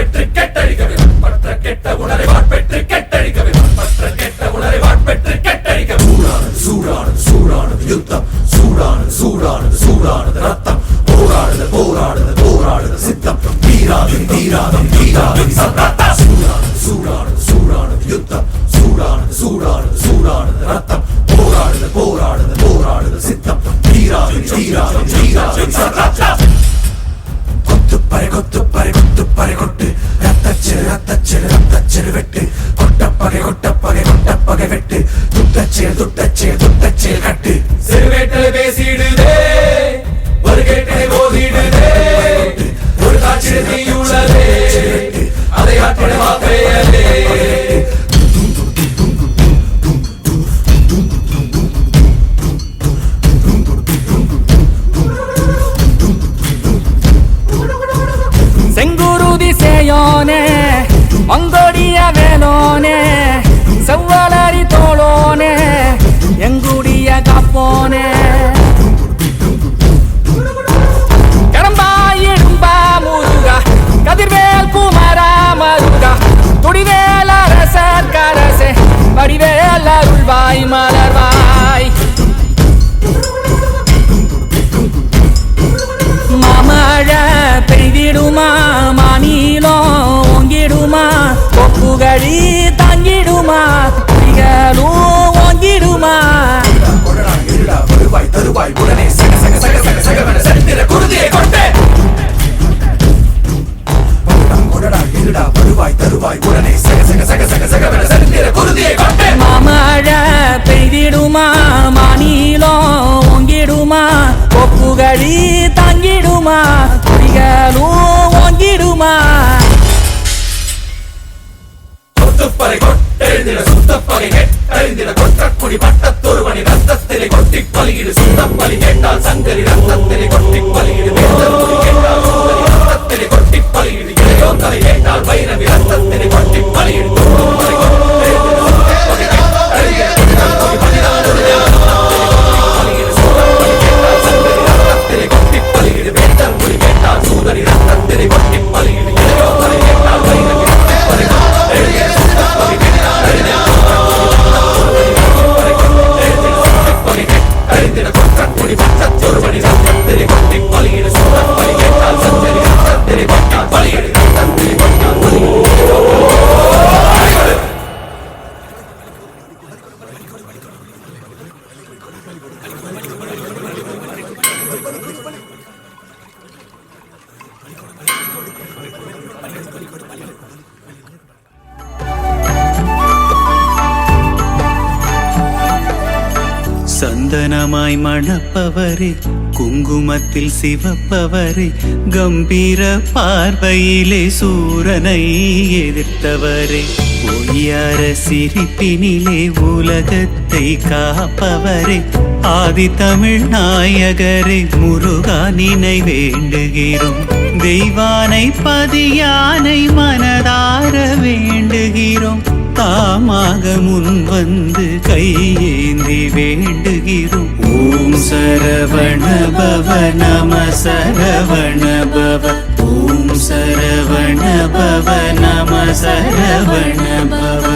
வாட்பெற்று வேண்டும் மற்ற கெட்ட உணரை வாட்பெற்று வேண்டும் மற்ற கெட்ட உணரை வாட்பெற்று கெட்டழிக்க சூடானது சூடானது சூடானது யுத்தம். சூடானது சூடானது சூடானது ரத்தம். போராடுது போராடுது போராடுது சித்தம். தீராது தீராது தீராது சூடானது சூடானது சூடானது யுத்தம். சூடானது சூடானது சூடானது ரத்தம். ரத்தச்சிறு கொப்புகழி தாங்கிடுமா? புலிகளும் வாங்கிடுமா? வருவாய் தருவாய் உடனே சக சக சக சக சகவென சரித்திர குருதியை கொடடா இருடா வருவாய் தருவாய் உடனே சக சக சக சக சரித்திர குருதியை மாமழ பெய்திடுமா? மாநிலம் ஓங்கிடுமா? கொப்புகழி தாங்கிடுமா? realidad. சந்தனமாய் மணப்பவரே குங்குமத்தில் சிவப்பவரே கம்பீர பார்வையிலே சூரனை எதிர்த்தவரே. ஒய்யார சிரிப்பினிலே உலகத்தை காப்பவரே ஆதி தமிழ் நாயகரே முருகா நினை வேண்டுகிறோம். தெய்வானை பதியானை மனதார வேண்டுகிறோம். தாமாக முன் வந்து கையேந்தி வேண்டுகிறோம். ஓம் சரவண பவ நம சரவண பவ. ஓம் சரவண பவ நம சரவண பவ.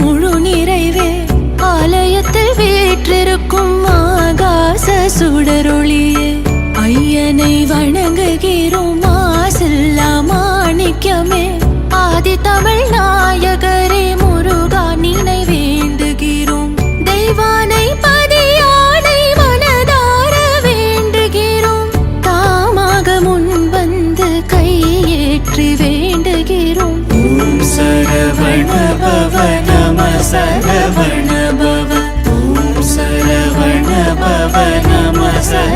முழு சுடரொளியே ஐயனை வணங்குகிறோம். மாசில்லா மாணிக்கமே ஆதி தமிழ் நாயகரே முருகா நினை வேண்டுகிறோம். தெய்வானை பதியானை மனதார வேண்டுகிறோம். தாமாக முன் வந்து கையேற்றி வேண்டுகிறோம். சரவண பவ நம சரவண. ஓம் சரவண பவ நம சரவண பவ